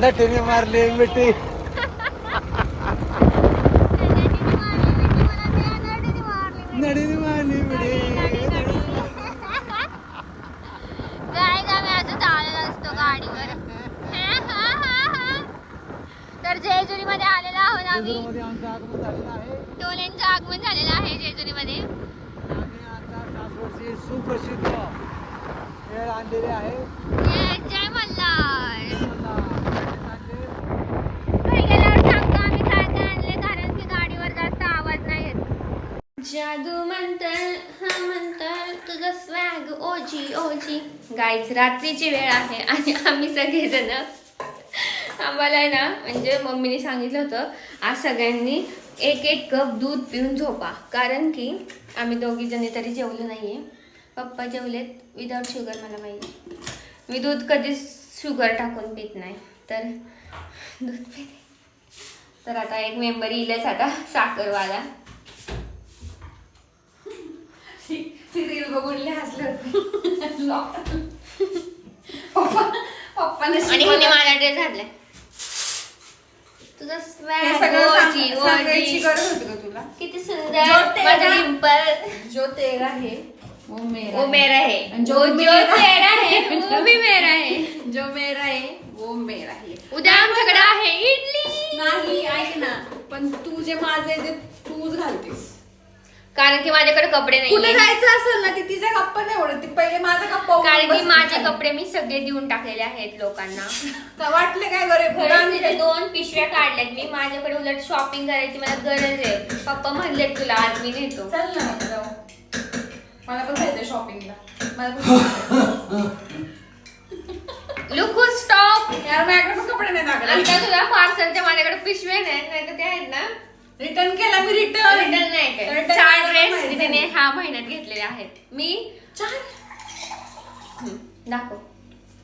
नटीने मारले हा. मिठी नडीने मारली मिठी काय का मी अजून चाललेला असतो गाडीवर तर जेजुरी मध्ये आलेलो आहोत आम्ही मध्ये आमचं आगमन झालेलं आहे टोलेंचं आगमन झालेलं आहे जेजुरी मध्ये आम्ही आता सासवडची सुप्रसिद्ध खेळ आणलेले आहे जय मल्हार मला आणले. घरी गेल्यावर सांगतो आम्ही काय काय आणले कारण की गाडीवर जास्त आवाज नाही येत जादू म्हणतर हा म्हणतर तुझं स्वॅग ओजी ओजी. गाईच रात्रीची वेळ आहे आणि आम्ही सगळेजण आम्हाला आहे ना म्हणजे मम्मीने सांगितलं होतं आज सगळ्यांनी एक एक कप दूध पिऊन झोपा. कारण की आम्ही दोघी जणी तरी जेवलो आहे पप्पा जेवलेत विदाउट शुगर मला माहिती. मी दूध कधीच शुगर टाकून पित नाही. तर दूध पिते. तर आता एक मेंबर येईलच आता साखरवाला. रील बघून हसलं पप्पा पप्पाने आणि हिने माझा ड्रेस घातलाय? तुझा हे स्वॅग सगळं ओजी सांग- सांगायची ओजी गरज होती का तुला? किती जो सुंदर तेरा- माझा डिंपल जो तेरा है वो मेरा वो मेरा है. जो जो जो मेरा- तेरा है वो भी मेरा है. जो मेरा है वो मेरा है. उद्या आमच्याकडे आहे इडली. नाही ऐक ना. पण तू जे माझं ते तूच घालतेस. कारण की माझ्याकडे कपडे कुठे नाही जायचं असेल ना ती तिचा गप्पा नाही ओढत ती पहिले माझा गप्पा ओढून कारण की बसते माझे खाली. कपडे मी सगळे देऊन टाकलेले आहेत लोकांना. का वाटले काय खरंच तिथे दोन पिशव्या काढल्यात. मी माझ्याकडे उलट शॉपिंग करायची मला गरज आहे. पप्पा म्हणलेत तुला आज मी नेतो. चल ना जाऊ. मला पण जायचंय शॉपिंगला मला पण लुकू स्टॉप यार माझ्याकडे पण कपडे नाही लागले आता तुला पार्सलच्या माझ्याकडे पिशव्या नाही नाही तर ते आहेत ना. रिटर्न केला मी रिटर्न रिटर्न नाही काय. Return चार करायला ड्रेस माहिती तिने नाही. ह्या महिन्यात घेतलेले आहेत. मी चार? दाखव.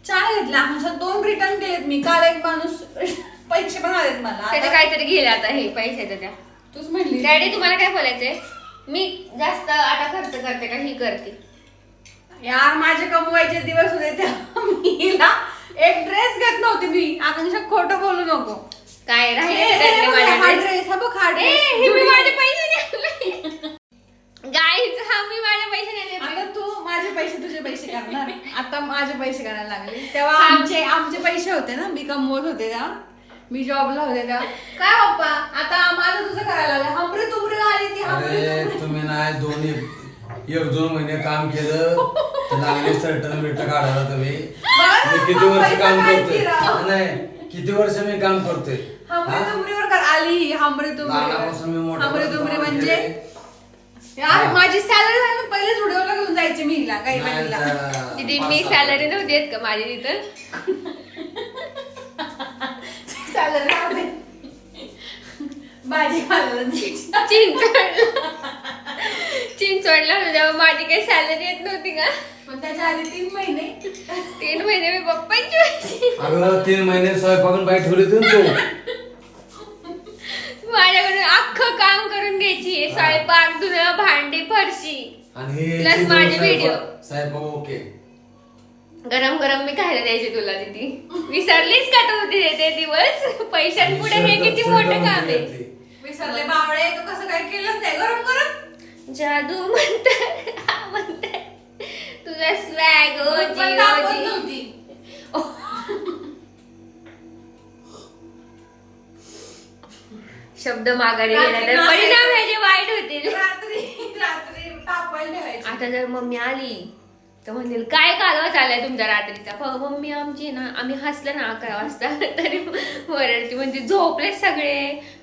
चार घेतला. म्हणजे दोन रिटर्न केलेत मी. काल एक माणूस पैसे पण आलेत मला. त्याचं आता काहीतरी घेईल आता हे पैशाचं त्या तूच म्हणली. डॅडी तुम्हाला काय बोलायचंय? मी जास्त आता खर्च करते का? ही करते. यार माझे कमवायचे दिवस होते तेव्हा मी हिला एक ड्रेस घेत नव्हती मी. आकांक्षा खोटं बोलू नको. काय हे- राहिले हे माझे हा हा हा हे पैसे गाईज हा मी माझे पैसे नाही आता. तू माझे पैसे तुझे पैसे करणार. आता माझे पैसे करायला लागले. तेव्हा आमचे आमचे पैसे होते ना. मी कमवत होते तेव्हा. मी जॉबला होते तेव्हा. काय पप्पा? आता माझं तुझं करायला लागलं. हमरे तुमरे आली ती हमरे अरे. तुम्ही नाही दोन्ही एक दोन महिने काम केलं तर लागले सर्टन काढायला तुम्ही. मी किती वर्ष काम करतोय. नाही किती वर्ष मी काम करतोय? हमरे हा? तुमरीवर कर आली हमरे लहानापासून मी तुमरीवर मोठा हमरे तुमरे मला म्हणजे. यार हा. माझी सॅलरी आहे ना पहिलेच व्हिडिओला घेऊन जायची मी हिला काही नाही महिला पाच मी सॅलरी नव्हती येत का माझी तिथं? सॅलरी भाजी खाल्लं चिंचवडला चिंचवडला होते तेव्हा माझी काही सॅलरी येत नव्हती का? पण त्याच्या आधी तीन महिने. तीन महिने मी पप्पांची व्हायची अगं तीन महिने स्वयंपाकून बाई ठेवली होती ना तू. घ्यायची. स्वयंपाक धुणं भांडी फरशी. आणि हे Plus चिकन माझे स्वयंपाक- video. स्वयंपाक ओके. गरम गरम मी खायला द्यायची तुला तिथे. विसरलीच का तू ते ते दिवस? पैशांपुढे हे किती मोठं काम आहे. विसरले बावळे तू कसं काय केलंच नाही. गरम गरम. जादू म्हणतात. हा म्हणतात. तुझा स्वॅग पण दाखवत नव्हती. शब्द माघारी रात्री गेला तर. परिणाम ह्याचे वाईट होतील. रात्री रात्री तापवायला ठेवायची आता जर मम्मी आली तर म्हणेल काय कालवा चाललाय तुमच्या रात्रीचा? प- मम्मी आमची ना आम्ही हसलं ना अकरा वाजता. तरी वरडती म्हणजे झोपले सगळे.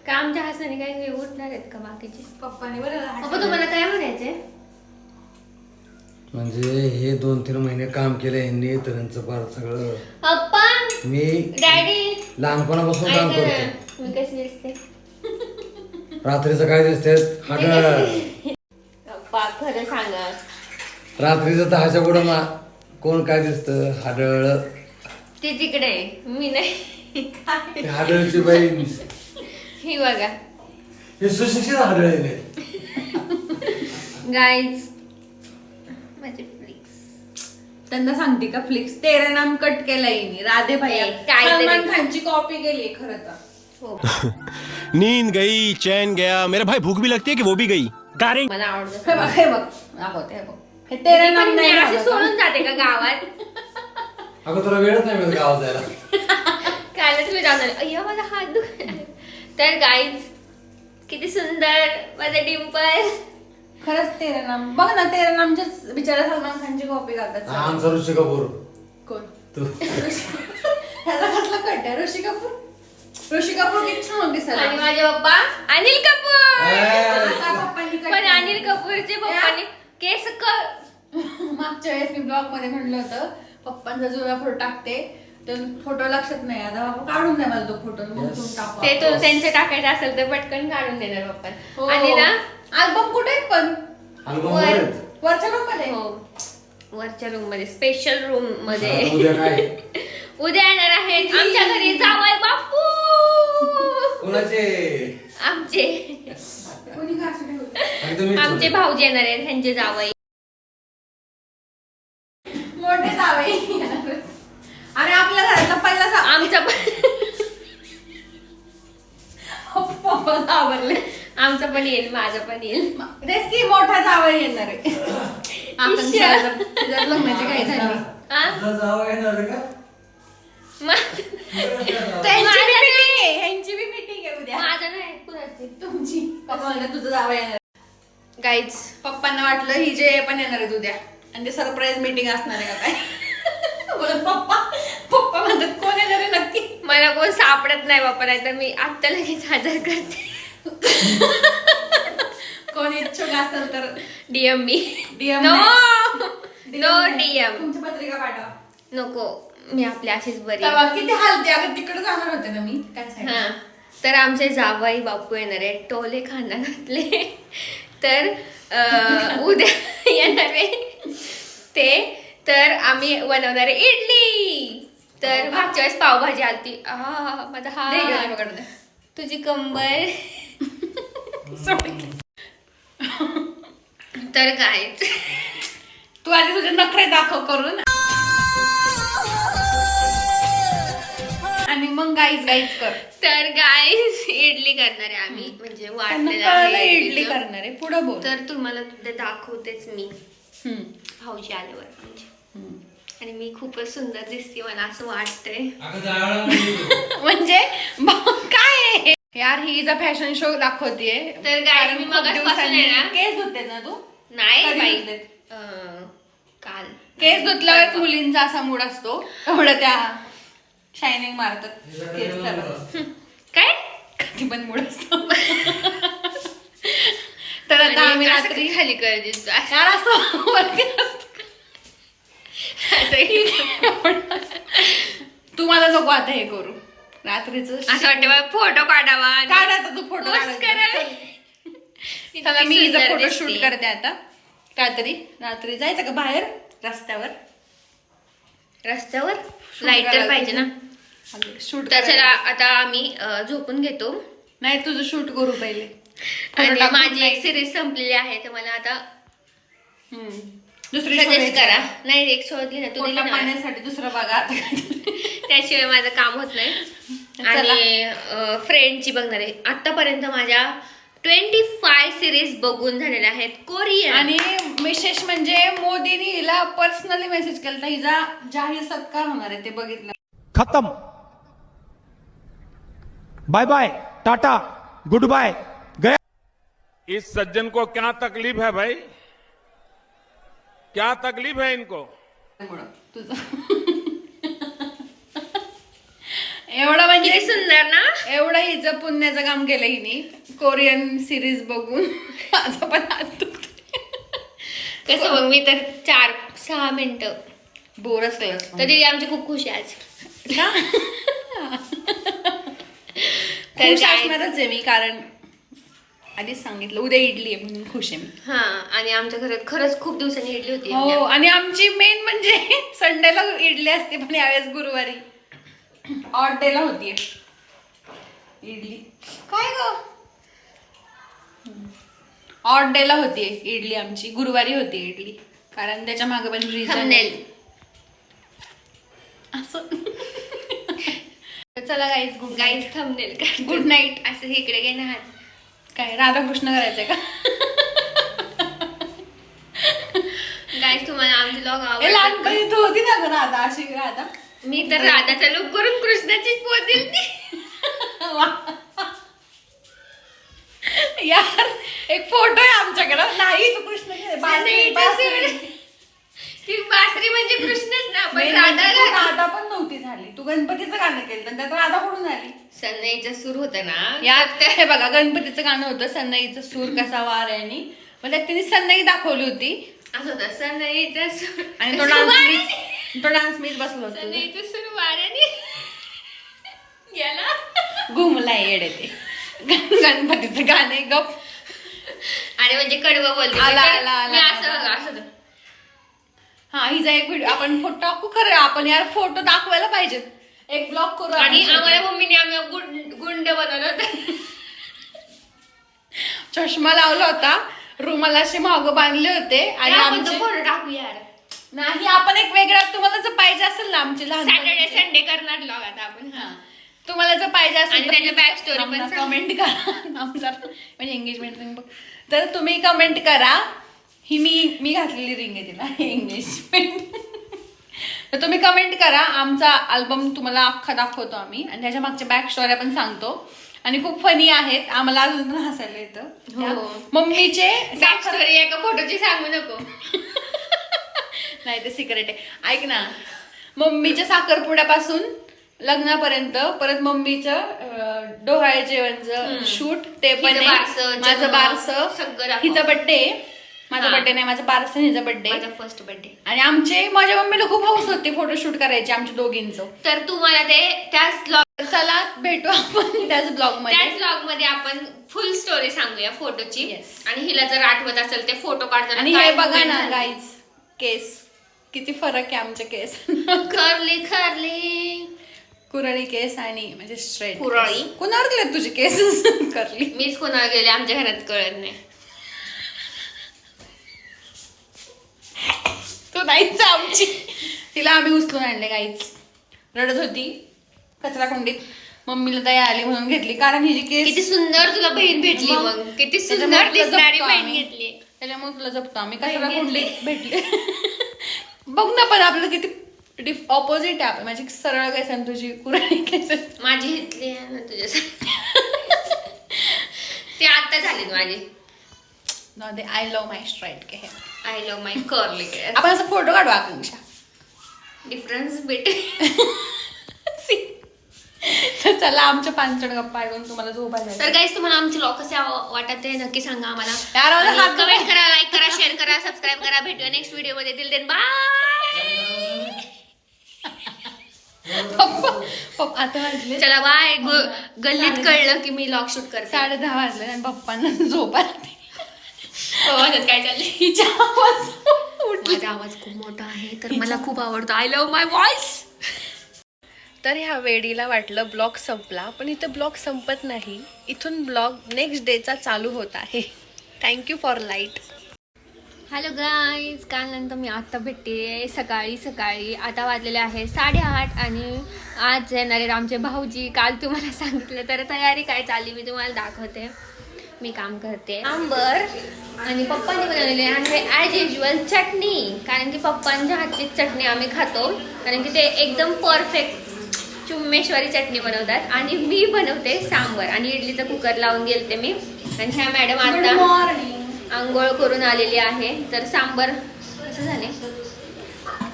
का आमच्या हसण्याने काही हे उठणार आहेत का बाकीचे? पप्पाने बरं पप्पा तुम्हाला काय म्हणायचंय? म्हणजे हे दोन तीन महिने काम केलं यांनी तर यांचं फार सगळं. पप्पा मी डॅडी लहानपणापासून काम करतो मी कशी दिसते? रात्रीचं काय दिसते हाडळ पप्पा खरं सांगा. रात्रीचं दहाच्या पुढं मा कोण काय दिसतं? हाडळ. ती तिकडे आहे. मी नाही. ते हाडळची बाई ही बघा. हे सुशिक्षित हाडळ आहे गाईज माझे फ्लिक्स. त्यांना सांगते का फ्लिक्स? तेरा नाम कट केला येईनी राधे ए, काहीतरी- सलमान खानची कॉपी केली खरं तर. नींद गई चैन गया। मेरे भाई भूख भी लगती है कि वो भी गई? गारेंगे मला आवडतं. हे बघ हे बघ. दाखवते हे बघ. हे तेरा नाम पण मी नाही अशी दाखवत, हा. सोडून जाते का गावात? अगं तुला वेळच नाही मिळत गावात जायला. कालच मी जाणार अय्या माझा हात दुख तर गाईज किती सुंदर माझा डिंपल. खरंच तेरा नाम बघ ना तेरा नामच्याच बिचारा सलमान खानची कॉपी करतात. आमचा ऋषी कपूर. कोण? तू. ह्याचा कसला कट आहे? ऋषी कपूर? ऋषी कपूर किती छान दिसला आणि माझे पप्पा? अनिल कपूर! पण. अनिल कपूरचे पप्पाने केस क मागच्या वेळेस मी ब्लॉगमध्ये म्हणलं होतं पप्पांचा जुना फोटो टाकते. तर फोटो लक्षात नाही आता बाबा काढून द्या मला तो फोटो मग Yes. तुम्ही टाकू ते तो त्यांचे टाकायचं असेल तर पटकन काढून देणार पप्पा. हो. आणि ना अल्बम कुठे आहेत पण? अल्बम वर. वर वरच्या रूममध्ये? हो. वरच्या रूममध्ये. स्पेशल रूममध्ये. उद्या काय? उद्या येणार आहेत. आमच्या घरी जावय बापू कोणाचे? आमचे. कोणी का असं ठेवलं? आणि तुम्ही? आमचे भाऊजी येणार आहेत त्यांचे जावई. मोठे जावे अरे आपल्या घरातला पहिला सा- आमचा पण पप्पा आवरले आमचा पण येईल माझा पण येईल. तेच की मोठा जावं येणार आहे. आपण इश्या. जर- जर लग्नाची काही झाली हा? तुझा जावं येणार का? मा- त्यांची माझं बी नाही. meeting आहे ह्यांची बी मीटिंग आहे उद्या माझा नाही कुणाची तुमची. पप्पा म्हणले तुझं जावं येणार गाईज पप्पांना वाटलं ही जे पण येणार आहेत उद्या. आणि ते सरप्राईज मीटिंग असणार आहे का काय? बोलत पप्पा पप्पा म्हणतात कोण येणार आहे नक्की? मला कोण सापडत नाही बापा नाही तर मी आत्ता लगेच हजर करते. कोण इच्छुक असेल तर. डीएम मी. DM नो. नो. डीएम तुमची पत्रिका पाठवा. नको. मी आपली अशीच बरी किती हालते. अगं तिकडे जाणार होते ना मी. काय हा. सांगितलं तर आमचे जावाई बापू येणार आहे टोले खानदानातले तर अं, उद्या येणार आहे. ते तर आम्ही बनवणार आहे इडली. तर मागच्या वेळेस पावभाजी आलती. आ माझा दे गं, हा दे. तुझी कंबर. तर काय? तू आधी तुझे नखरे दाखव करून. आणि मग गाईच गाईच कर. तर गाय इडली करणार आहे आम्ही. म्हणजे त्यांना आहे इडली इडलीचं. करणार आहे. पुढे बोल. तर तुम्हाला ते दाखवतेच मी. हम्म. भाऊजी आल्यावर म्हणजे. हम्म. आणि मी खूपच सुंदर दिसते मला असं वाटतंय. अगं म्हणजे काय आहे? यार ही जा फॅशन शो दाखवतीये. तर guys, मी खूप मगाचपासून दिवसांनी- आहे ना- केस धुते ना तू? नाही कधी बाई. धुतलेत? अं, काल. केस धुतल्यावर मुलींचा असा मूड असतो. एवढं त्या शायनिंग मारतात. केस त्याला. काय? कधी पण मूड असतो. तर आता आम्ही रात्री खाली कर दिसतो यार असं वरती असतं. तू मला नको आता हे करू. रात्रीच असं वाटतं फोटो काढावा आणि काढ आता तू फोटो. चला. मी हिचा फोटो. शूट करते आता. रात्री रात्री जायचं का बाहेर? रस्त्यावर. रस्त्यावर? लाईटर पाहिजे ना. शूट तर चला आता आम्ही झोपून घेतो. नाही तुझं शूट करू पहिले. आणि माझी. एक सिरीज संपलेली आहे तर मला आता. दुसरी सजेस्ट. करा. नाही एक शोधली ना. तू दिली पाण्यासाठी दुसरं बघा त्याशिवाय माझं काम होत नाही. आणि फ्रेंडची बघणार आहे. आतापर्यंत माझ्या ट्वेंटी फाय सिरीज बघून झालेल्या आहेत. कोरियन. आणि विशेष म्हणजे मोदींनी हिला पर्सनली मेसेज केला तर हिचा जाहीर सत्कार होणार आहे ते बघितलं. खत्म. Bye bye tata good bye गया इस सज्जन को क्या तकलीफ है भाई? क्या तकलीफ है इनको? एवढं म्हणजे सुंदर ना? एवढं हिचं पुण्याचं काम केलं हिने. कोरियन सिरीज बघून. माझं पण हात दुखतोय. कसं बघ मी तर चार सहा मिनिटं. बोरच तर दिदी आमची खूप खुश आहे आज. तर खुश असणारच आहे मी कारण आधीच सांगितलं उद्या इडली आहे म्हणून खुश आहे मी. हा आणि आमच्या घरात खरंच खूप दिवसांनी इडली होती हो आणि आमची मेन म्हणजे संडेला इडली असते पण यावेळेस गुरुवारी. ऑड डेला होतीये. इडली. काय ग? ऑड डेला होतीये इडली आमची. गुरुवारी होती इडली. कारण त्याच्यामागे पण रिझन Thumbnail. चला गाईज गुड गाईज थंबनेल का गुड नाईट असं इकडे घे ना. काय राधाकृष्ण करायचंय का? गाईज तुम्हाला आमचे लॉग ए, आवडतात लहानपणी तू होती ना ग राधा अशी राधा. मी तर राधाचा लुक करून कृष्णाचीच पोच दिली यार एक फोटो आहे आमच्याकडं. नाही तू कृष्ण घे. बासरी- म्हणजे कृष्णच ना पण नाही, राधा राधा. पण नव्हती झाली. तू गणपतीचं गाणं केलं तर त्यात राधा कुठून आली? सनईचा सूर होता ना. यात हे बघा गणपतीचं गाणं होतं सन्नाईचं सूर कसा वार आहे आणि मग त्यात तिने सन्नाई दाखवली होती. असं होतं सनईचा सूर आणि तो डान्स मीच तो डान्स मीच बसलो होतो. सनईचा सूर वाऱ्याने गेला. घुमलाय येडे ते. गण- गणपतीचं गाणं आहे, गप. अरे म्हणजे कडवं बोलते. आला, मी तर- आला, आला. मी असं बघा, असं होतं. हा हिचा एक व्हिडिओ आपण फोटो टाकू खरं आपण यार फोटो दाखवायला पाहिजेत. एक ब्लॉग करू आणि. आम्हाला मम्मीने आम्ही गुंड गुंड बनवलं होतं. चष्मा लावला होता. रुमाला असे मागं बांधले होते. आणि आपण आमचे फोटो टाकू यार. नाही आपण एक वेगळा तुम्हाला जर पाहिजे असेल ना आमचे लहान सॅटर्डे संडे करणार लॉग आता आपण हा. तुम्हाला जर पाहिजे आणि असेल त्याची back story पण सांग. कमेंट करा. आमचा म्हणजे एंगेजमेंट तर तुम्ही कमेंट करा. ही मी मी घातलेली रिंग आहे तिला एंगेजमेंट तर तुम्ही कमेंट करा. आमचा अल्बम तुम्हाला अख्खा दाखवतो आम्ही. आणि त्याच्या मागच्या बॅक स्टोऱ्या पण सांगतो. आणि खूप फनी आहेत. आम्हाला अजून पण हसायला येतं. हो. मम्मीचे बॅक स्टोरी एका फोटोची सांगू नको. नाही ते सिक्रेट आहे. ऐक ना. मम्मीच्या साखरपुड्यापासून लग्नापर्यंत परत मम्मीचं डोहाळे जेवणचं शूट ते पण आहे. माझं बारस. हिचा बर्थडे माझा. बर्थडे नाही माझं बारस हिचा बर्थडे माझा फर्स्ट बर्थडे आणि आमचे माझ्या मम्मीला खूप हौस होती फोटोशूट करायची आमच्या दोघींचं. तर तुम्हाला ते त्याच ब्लॉग चला भेटू आपण त्याच ब्लॉगमध्ये त्याच ब्लॉगमध्ये आपण फुल स्टोरी सांगूया फोटोची. आणि हिला जर आठवत असेल ते फोटो काढताना आणि हे बघा ना. गाईज केस. किती फरक आहे आमचे केस. खरली खरली. कुरळी केस आणि म्हणजे स्ट्रेट कुरळी? कुणावर गेले तुझे केस? करली मीच कोणाला गेले आमच्या घरात कळत नाही. नाहीच आमची. तिला आम्ही उचलून आणले काहीच रडत होती. कचरा कुंडीत. मम्मीला दया आली म्हणून घेतली. कारण हिची किती केस सुंदर तुला बहीण भेटली मग. किती त्याच्यामुळे सुंदर तुला दिसणारी जपतो बहीण आम्ही. घेतली त्याच्यामुळे तुला जपतो आम्ही. कचरा बहीण कुंडीत भेटले. बघ ना पण आपलं किती ऑपोजिट आहे आपण माझी सरळ केस आणि तुझी केस माझी हितली आहे ना तुझ्यासाठी. ते आता झालीत माझी. आय लव्ह माय स्ट्राईट के आय लव्ह माय कर्ली आपण असं फोटो काढू आकांक्षा डिफरन्स भेट तर चला आमच्या पांचट गप्पा ऐकून तुम्हाला झोपायला तर गाईज तुम्हाला आमचे लॉक कसे वाटत आहे नक्की सांगा आम्हाला. कमेंट करा लाईक करा शेअर करा सबस्क्राईब करा. भेटूया नेक्स्ट व्हिडिओमध्ये. दिल देन बाय पप्पा आता वाजले. चला बाय गल्लीत कळलं की मी लॉक शूट करते. साडे दहा वाजले आणि पप्पांना झोप काय चाललंय? आवाज. माझा आवाज खूप मोठा आहे तर मला खूप आवडतो. आय लव्ह माय व्हॉइस तर ह्या वेडीला वाटलं ब्लॉग संपला पण इथं ब्लॉग संपत नाही. इथून ब्लॉग नेक्स्ट डेचा चालू होत आहे. Thank you for light hello guys काल नंतर मी आत्ता भेटते. सकाळी सकाळी आता वाजलेले आहे साडेआठ आणि आज येणार आमचे भाऊजी. काल तुम्हाला सांगितलं तर तयारी काय चालली मी तुम्हाला दाखवते. मी काम करते. आंबर आणि पप्पांनी बनवलेली आहे ॲज युजल चटणी. कारण की पप्पांच्या हातची चटणी आम्ही खातो. कारण की ते एकदम परफेक्ट चुम्मेश्वरी चटणी बनवतात. आणि मी बनवते सांबर. आणि इडलीचा कुकर लावून गेलते मी. आणि ह्या मॅडम आता आंघोळ करून आलेली आहे. तर सांबर कसं झाले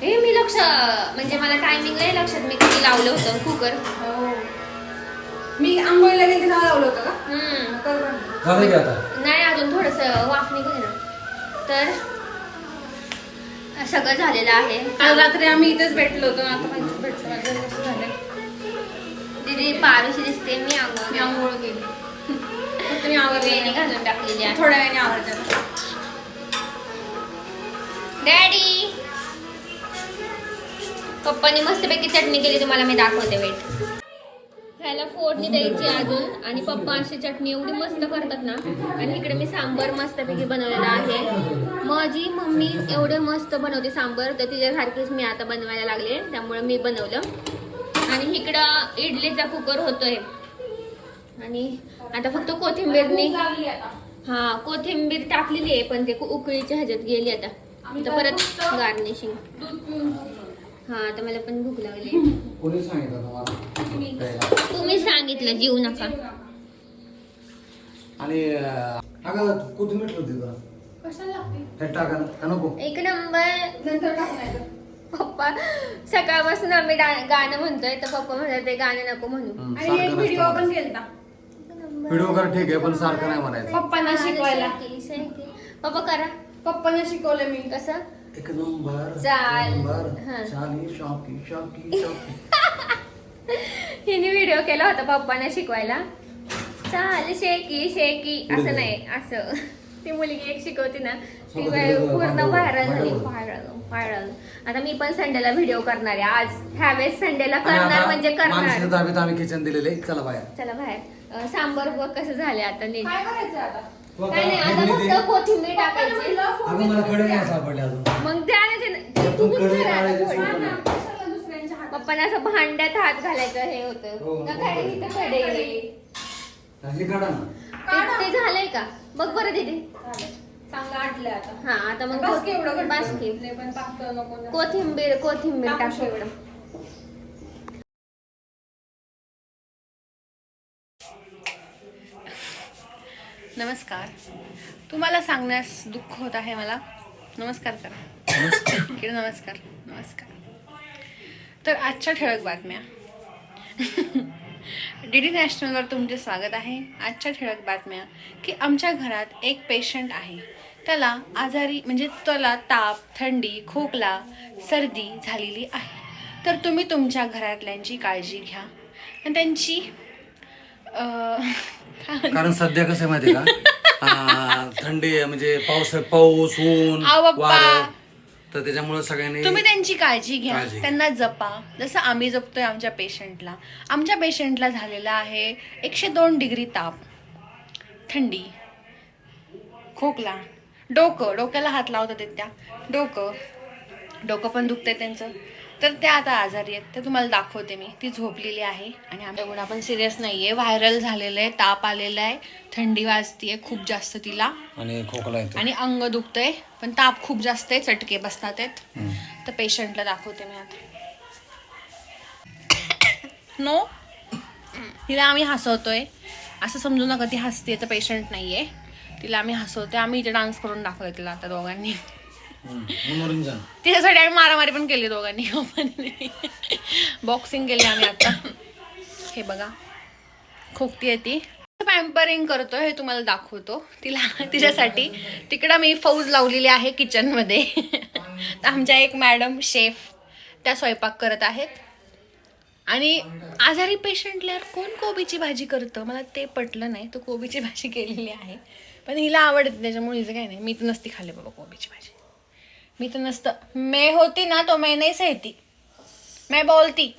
हे मी लक्ष म्हणजे मला टायमिंग नाही लक्षात. मी किती लावलं होतं कुकर मी आंघोळीला गेले तेव्हा लावलं होतं का? हम्म. कर बरं. झालं की आता? नाही अजून थोडस वाफ निघू ना. तर सगळं झालेलं आहे. काल रात्री आम्ही इथेच भेटलो होतो आता माहितीच भेटलो माझं कसं झालं. दिदी पारुशी दिसते मी मी आंघोळ आंघोळ केली. फक्त मी वेणी घालून टाकलेली आहे. थोड्या वेळाने आवडतात डॅडी! पप्पानी मस्तपैकी चटणी केली तुम्हाला मी दाखवते वेट खायला फोडणी द्यायची अजून. आणि पप्पा अशी चटणी एवढी मस्त करतात ना. आणि इकडे मी सांबर मस्तपैकी बनवलेला आहे. माझी मम्मी एवढे मस्त बनवते सांबर तर तिच्यासारखीच मी आता बनवायला लागले. त्यामुळे मी बनवलं. आणि इकडं इडलीचा कुकर होतोय. आणि आता फक्त कोथिंबीरनी हा कोथिंबीर टाकलेली आहे पण ते उकळीच्या ह्याच्यात गेली आता. परत गार्निशिंग हा आता मला पण भूक लागली. कोणी सांगितलं तुम्हाला? प्यायला? तुम्ही सांगितलं जीव नका. आणि अगं कोथिंबीर ठेवते हे टाका ना. का नको? एक नंबर. नंतर टाकणार पप्पा सकाळपासून आम्ही डा- गाणं म्हणतोय तर पप्पा म्हणतात ते गाणं नको म्हणू. आणि एक सारखं व्हिडिओ नसतं पण केलता. व्हिडिओ कर ठीक आहे पण सारखं नाही म्हणायचं. पप्पांना शिकवायला. शेकी, शेकी. पप्पा करा. पप्पांना शिकवलं मी. कसं? एक नंबर चाल. नंबर. हं. चाली शॉकी शॉकी शॉकी. हिने व्हिडिओ केला होता पप्पाने शिकवायला. चाल शेकी शेकी. असं. नाही असं. ती मुलगी एक शिकवती ना ती बाई पूर्ण व्हायरल झाली. व्हायरल व्हायरल आता मी पण संडेला व्हिडिओ करणार आहे. आज ह्यावेळेस संडेला करणार म्हणजे करणार. ताब्यात आम्ही किचन दिलेले चला बाहेर. चला बाहेर. अं, सांबर बघ कसं झालंय आता नीट. काय करायचं आता? काय नाही आता. फक्त कोथिंबीर टाकायची म्हणलं, फोन अगं मला दे. कडे नाही सापडले अजून मग ते- तू तुम्हीच करा आता फोडणी. पप्पाने असं भांड्यात हात घालायचं हे होतं हो, का हो, काय हो. इथं कडे हे काढा ना ते- झालंय का बघ बरं दीदी. चांगलं आटलंय आता हा आता मग बस की एवढं. बस की. कोथिंबीर कोथिंबीर टाकू. एवढं नमस्कार. तुम्हाला सांगण्यास दुःख होत आहे मला. नमस्कार करा. नमस्कार. नमस्कार. तर आजच्या ठळक बातम्या. डी डी नॅशनलवर तुमचे स्वागत आहे. आजच्या ठळक बातम्या की आमच्या घरात एक पेशंट आहे. त्याला आजारी म्हणजे त्याला ताप थंडी खोकला सर्दी झालेली आहे. तर तुम्ही तुमच्या घरातल्यांची काळजी घ्या. आणि त्यांची? कारण सध्या कसं आहे माहितीये का? आ, थंडी म्हणजे पाऊस पाऊस ऊन आव बाप्पा. वारं. तर त्याच्यामुळे सगळ्यांनी तुम्ही त्यांची काळजी घ्या. काळजी घ्या. त्यांना जपा. जसं आम्ही जपतोय आमच्या पेशंटला. आमच्या पेशंटला झालेला आहे एकशे दोन डिग्री ताप. थंडी. खोकला. डोकं. डोक्याला हात लावतात त्या. डोकं. डोकं पण दुखतंय त्यांचं. तर त्या आता आजारी आहेत. ते तुम्हाला दाखवते मी. ती झोपलेली आहे आणि आमच्या गुण आपण सिरियस नाही आहे व्हायरल झालेलं आहे ताप आलेला आहे थंडी वाजतीये खूप जास्त तिला. आणि खोकला येतो आणि अंग दुखतंय पण ताप खूप जास्त आहे चटके बसतात आहेत. तर पेशंटला दाखवते मी आता. नो तिला आम्ही हसवतोय. असं समजू नका ती हसते तर पेशंट नाहीये. तिला आम्ही हसवतोय. आम्ही इथे डान्स करून दाखवतोय तिला आता दोघांनी. मनोरंजन. तिच्यासाठी आम्ही मारामारी पण केली दोघांनी. बॉक्सिंग केली आम्ही आता. हे बघा. खोकती आहे ती. पॅम्परिंग करतो हे तुम्हाला दाखवतो. तिला तिच्यासाठी. तिकडं मी फौज लावलेली आहे किचनमध्ये तर आमच्या एक मॅडम शेफ त्या स्वयंपाक करत आहेत. आणि आजारी पेशंटला यार कोण कोबीची भाजी करतं? मला ते पटलं नाही. तर कोबीची भाजी केलेली आहे. पण हिला आवडते त्याच्यामुळे हिचं काही नाही. मी तर नसती खाल्ली बाबा कोबीची भाजी. मी तर नसतं. मैं होती ना तो मैं नाही सहती. मैं बोलती.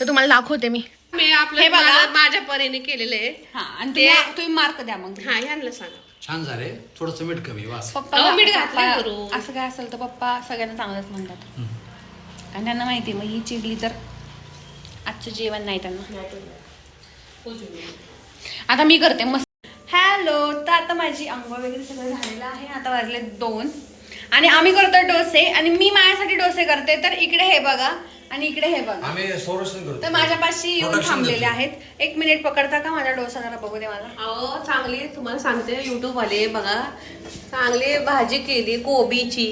तर तुम्हाला दाखवते मी. मी आपलं हे बघा. माझ्या- माझ्या परीने केलेले. आहे हा आणि ते- तुम्ही तुम्ही मार्क द्या मग. हा यांना सांगा. छान झाले. थोडस मीठ कमी वास. पप्पा अहो, मीठ घातलंय पप्पा-. असं काय असेल तर पप्पा सगळ्यांना चांगलंच म्हणतात. आणि त्यांना माहिती आहे, मग ही चिडली तर आजचं जेवण नाही त्यांना. आता मी करते मस्त. हॅलो तर आता माझी अंघोळ वगैरे सगळं झालेलं आहे. आता वाजले दोन. आणि आम्ही करतो डोसे आणि मी माझ्यासाठी डोसे करते. तर इकडे हे बघा आणि इकडे हे बघा. आम्ही संरक्षण करतो. तर माझ्यापाशी येऊन Production थांबलेले. आहेत. एक मिनिट पकडता का माझा डोसा? जरा बघू दे मला. अहो चांगली तुम्हाला सांगते युट्यूब वाले बघा. चांगली भाजी केली कोबीची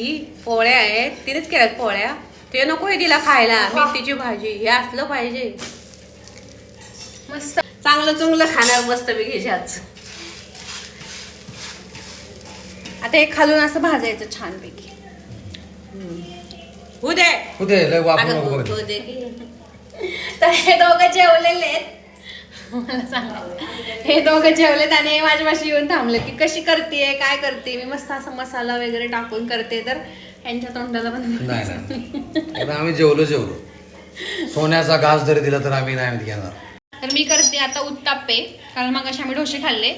पोळ्या आहेत. तिनेच केल्यात पोळ्या. ते नको आहे तिला खायला. मेथीची भाजी हे असलं पाहिजे. मस्त. चांगलं चुंगलं खाणार मस्त घ्यायची आज हे खालून असं भाजायचं छानपैकी. होऊ दे कुठे लय वापर अगं, नको होऊ करू. दे की. तर हे दोघं जेवलेले आहेत. मला सांगा हे दोघं जेवलेत आणि हे माझ्यापाशी येऊन थांबले की कशी करते काय करते मी मस्त असा मसाला वगैरे टाकून करते तर यांच्या तोंडाला पण नाही नाही. आता आम्ही जेवलो जेवलो. सोन्याचा घास जरी दिला तर आम्ही नाही घेणार. तर मी करते आता उत्ताप्पे कारण मग अशा आम्ही डोसे खाल्ले.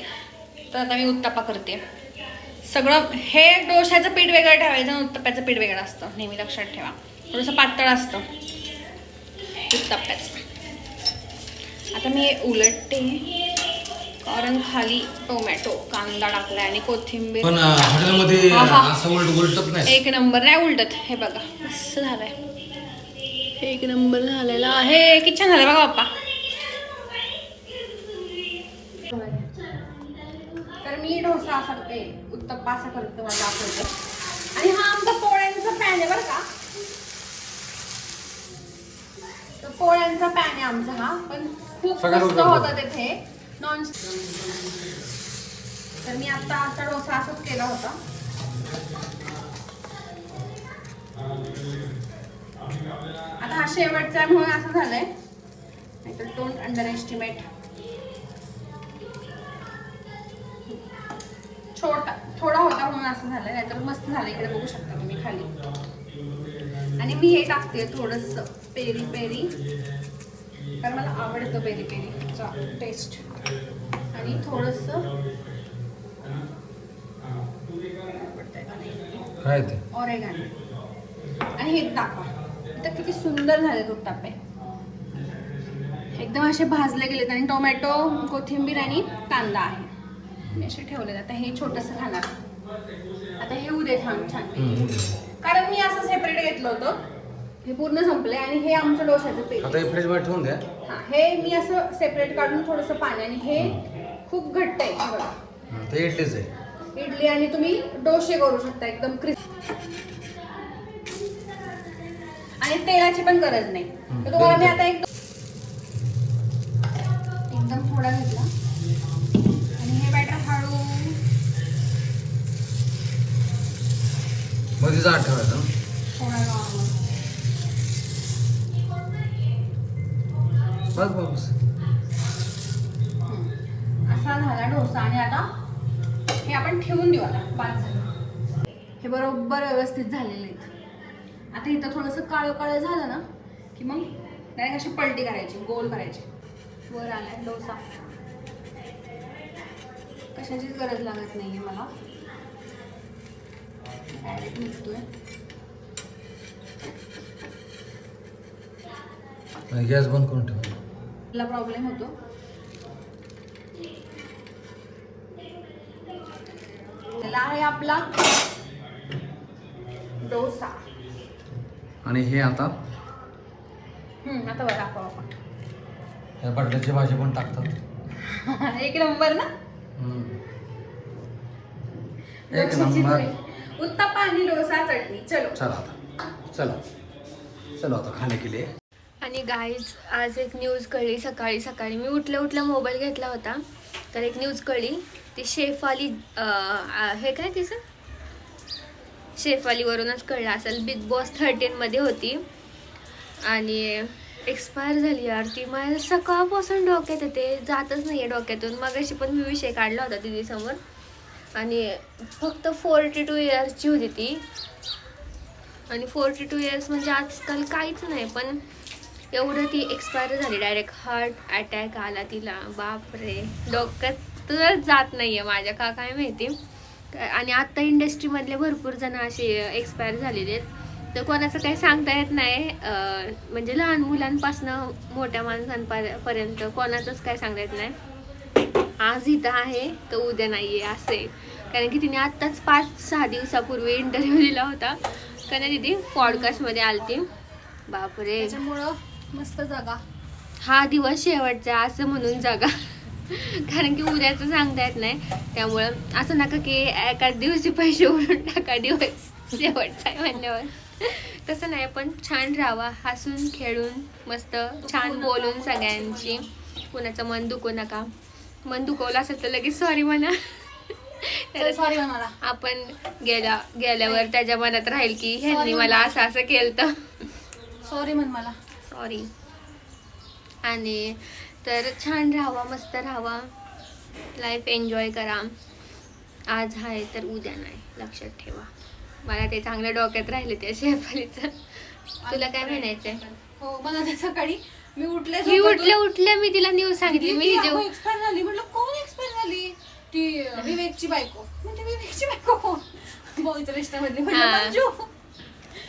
तर आता मी उत्ताप्पा करते. सगळं हे डोश्याचं पीठ वेगळं ठेवायचं आणि उत्तप्प्याचं पीठ वेगळं असतं. नेहमी लक्षात ठेवा. थोडंसं पातळ असतं. उत्तप्प्याचं. आता मी हे उलटते. कारण खाली टोमॅटो कांदा टाकला आणि कोथिंबीर. पण अं, हॉटेलमध्ये. असं उलट उलटत नाही एक नंबर. नाही उलटत. हे बघा. मस्त झालंय. एक नंबर झालेला आहे. किती छान झालं बघा बाप्पा तर मी डोसा करते असा करते मला दाखवते. आणि हा आमचा पोळ्यांचा पॅन आहे बरं का. तर पोळ्यांचा पॅन आहे आमचा हा पण खूप सगळ्यात मस्त होता तिथे. नॉन तर मी आता असा डोसा असाच केला होता. आता हा शेवटचा आहे म्हणून असं झालंय. नाहीतर डोंट अंडर एस्टिमेट छोटा थोडा होता म्हणून असं झालंय नाहीतर मस्त झालं. इकडे बघू शकता तुम्ही खाली. आणि मी हे टाकते थोडस पेरी पेरी. कारण मला आवडतं पेरी पेरीचा टेस्ट आणि थोडस काय ते? ऑरेगानो आणि हे टाका इथं किती सुंदर झाले उत्तापे एकदम असे भाजले गेलेत. आणि टोमॅटो कोथिंबीर आणि कांदा आहे. मी असे ठेवले आता हे छोटंसं खाणार. आता हे उद्या छान छान कारण मी असं सेपरेट घेतलं होतं. हे पूर्ण संपलंय आणि हे आमचं डोशाचं पीठ. आता हे ठेवून द्या. हा हे मी असं सेपरेट काढून थोडंसं पाणी आणि हे खूप घट्ट आहे हे बघा. ते इडलीच आहे. इडली आणि तुम्ही डोसे करू शकता एकदम क्रिस्प. आणि तेलाची पण गरज नाही. तर तुम्हाला मी आता एक एकदम थोडा घेतला आणि हे बॅटर हळू मध्ये जाड बस बस असा झाला डोसा आणि आता हे आपण ठेवून देऊ आता पाच झालं. हे बरोबर व्यवस्थित झालेले आहेत. आता इथं थोडंसं काळं काळं झालं ना की मग डायरेक्ट अशी पलटी करायची गोल करायची. वर आलाय डोसा. कशाचीच गरज लागत नाहीये मला. डायरेक्ट निघतोय गॅस बंद करून ठेवा. ला प्रॉब्लेम होतो. त्याला आहे आपला डोसा. आणि हे आता? आता बघा आपण बटाट्याची भाजी पण टाकतात. एक नंबर ना. एक नंबर. उत्तप्पा आणि डोसा चटणी. चलो. चला आता. चला. चलो आता खाने के लिए. आणि गाईज आज एक न्यूज कळली. सकाळी सकाळी. मी उठल्या उठल्या मोबाईल घेतला होता. तर एक न्यूज कळली. ती शेफाली हे काय तिचं? शेफालीवरूनच कळलं असेल. बिग बॉस थर्टीनमध्ये होती. आणि एक्सपायर झाली यार. ती माझ्या सकाळपासून डोक्यात येते. जातच नाही आहे डोक्यातून. मग अशी पण मी विषय काढला होता तिच्यासमोर आणि फक्त फोर्टी टू इयर्सची होती ती. आणि फोर्टी टू इयर्स म्हणजे आजकाल काहीच नाही पण एवढं ती एक्सपायर झाली. डायरेक्ट हार्ट अटॅक आला तिला. बापरे. डोक्यात तर जात नाही आहे माझ्या का काय माहिती. आणि आत्ता इंडस्ट्रीमधले भरपूर जण असे एक्सपायर झालेले आहेत. तर कोणाचं काही सांगता येत नाही. म्हणजे लहान मुलांपासनं मोठ्या माणसांपर्यंत कोणाचंच काय सांगता येत नाही. आज इथं आहे तर उद्या नाही आहे असं. आहे कारण की तिने आत्ताच पाच सहा दिवसापूर्वी इंटरव्ह्यू दिला होता. का नाही दिदी पॉडकास्टमध्ये आलती. बापरे. त्याच्यामुळं मस्त जागा. हा दिवस शेवटचा असं म्हणून जागा. कारण की उद्याचं सांगता येत नाही. त्यामुळं असं नका की एका दिवशी पैसे उडून टाका दिवस शेवटचा आहे म्हणल्यावर. तसं नाही पण छान राहावा. हसून खेळून मस्त छान बोलून सगळ्यांची कुणाचं मन दुखू नका. मन दुखवलं असेल तर लगेच सॉरी म्हणा. सॉरी मला आपण गेल्या गेल्यावर त्याच्या मनात राहील की ह्यांनी मला असं असं केलं सॉरी म्हण मला. सॉरी आणि तर छान राहावा मस्त राहावा. लाईफ एन्जॉय करा. आज आहे तर उद्या नाही लक्षात ठेवा. मला ते चांगलं डोक्यात राहिले त्या शेफालीचं. तुला काय म्हणायचंय? हो मला ते सकाळी मी उठले मी उठल्या उठल्या मी तिला न्यूज सांगितली मी हिच्या एक्सपायर झाली. म्हटलं कोण एक्सपायर झाली? ती विवेकची बायको. म्हणजे विवेकची बायको कोण. म्हणजे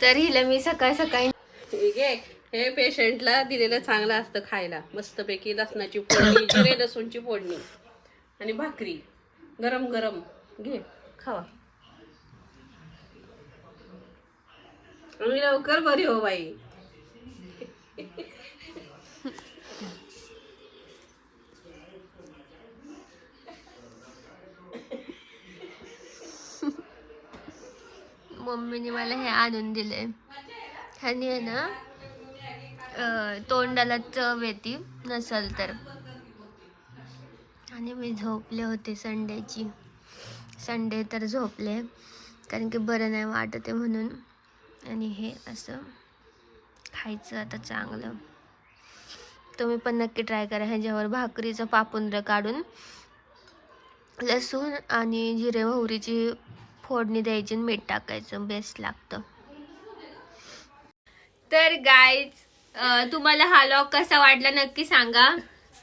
तर हिला मी सकाळ सकाळी ठीक आहे. हे पेशंटला दिलेलं चांगलं असतं खायला. मस्तपैकी लसणाची फोडणी जिरे लसूणची फोडणी आणि भाकरी. गरम गरम. घे खावा. आणि लवकर बरी हो बाई. मम्मीने मला हे आणून दिले ह्याने आहे ना तोंडाला चव येते नसल तर. आणि मी झोपले होते संडेची. संडे तर झोपले कारण की बरं नाही वाटते म्हणून. आणि हे असं खायचं आता चांगलं. तुम्ही पण नक्की ट्राय करा ह्याच्यावर भाकरीचं पापुंद्र काढून. लसूण आणि जिरे मोहरीची फोडणी द्यायची आणि मीठ टाकायचं बेस्ट लागतं. तर गाईज तुम्हाला हा लॉग कसा वाटला नक्की सांगा.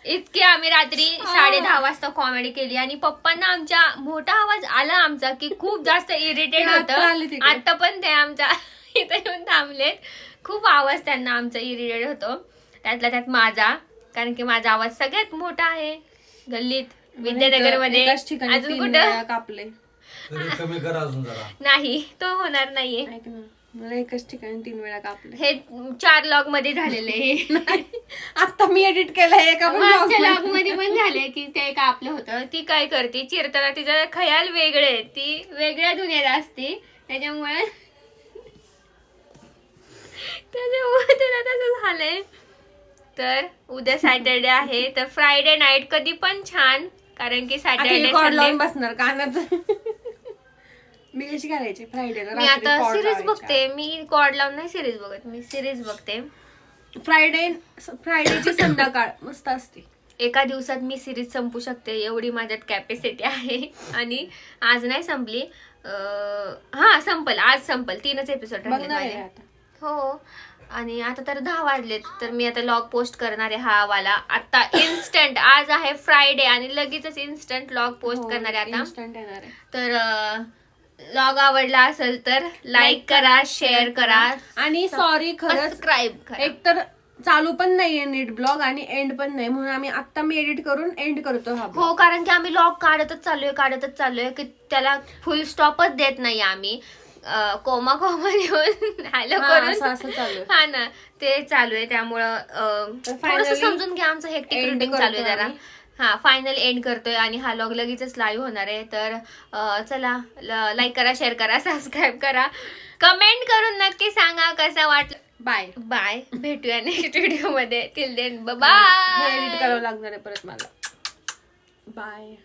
इतकी आम्ही रात्री साडे दहा वाजता कॉमेडी केली आणि पप्पांना आमच्या मोठा आवाज आला आमचा की खूप जास्त इरिटेट होतं. आता पण ते आमच्या इथे येऊन थांबलेत. खूप आवाज त्यांना आमचा इरिटेट होतो. त्यातल्या त्यात माझा कारण की माझा आवाज सगळ्यात मोठा आहे. गल्लीत विद्यानगरमध्ये अजून कुठं? कापले. तरी कमी करा अजून जरा. नाही तो होणार नाहीये. ऐक ना मला एकाच ठिकाणी तीन वेळा कापले हे चार लॉगमध्ये झालेले आहे. आता मी एडिट केलंय एका पण vlog मागच्या मध्ये. लॉगमध्ये पण झाले की ते का आपलं होतं. ती काय करते चिरताना तिचा खयाल वेगळे आहे. ती वेगळ्या दुनियेत असते. त्याच्यामुळे त्याच्यामुळे तिला तसं झालंय. तर उद्या सॅटर्डे आहे. तर फ्रायडे नाईट कधी पण छान. कारण की आता हे सॅटर्डे लावून बसणार कानात. मी कशी करायची फ्रायडेला मी आता सिरीज बघते. मी कॉड लावून नाही सिरीज बघत. मी सिरीज बघते. फ्रायडे फ्रायडेची संध्याकाळ. मस्त असते. एका दिवसात मी सिरीज संपू शकते. एवढी माझ्यात कॅपॅसिटी आहे. आणि आज नाही संपली. अं, हा संपल. आज संपल. तीनच एपिसोड राहिले बघणार आहे माझे. आता. हो. आणि आता तर दहा वाजलेत. तर मी आता लॉग पोस्ट करणार आहे हा वाला. आता इन्स्टंट आज आहे फ्रायडे आणि लगेचच इन्स्टंट लॉग पोस्ट करणार आहे आता. instant येणार आहे. तर लॉग आवडला असेल तर लाईक करा शेअर करा. आणि सॉरी खरंच सबस्क्राईब करा. एक तर चालू पण नाहीये नीट ब्लॉग आणि एंड पण नाही. म्हणून आम्ही आता मी एडिट करून एंड करतो हा. हो कारण की आम्ही लॉग काढतच चाललोय काढतच चाललोय की त्याला फुल स्टॉपच देत नाही आम्ही. अं, कोमा कोमा देऊन हॅलो हा, करून. असं असं चालू आहे. हा ना ते चालू आहे. त्यामुळं अं, तर थोडंसं समजून घ्या आमचं हेक्टिक end रुटीन चालू आहे जरा. आम्ही. हा फायनल एंड करतोय आणि हा लॉग लगेचच लाईव्ह होणार आहे. तर चला लाईक करा शेअर करा सबस्क्राईब करा. कमेंट करून नक्की सांगा कसा वाटलं. बाय बाय भेटूया नेक्स्ट व्हिडिओमध्ये. टिल देन बाय करावं लागणार आहे परत मला. बाय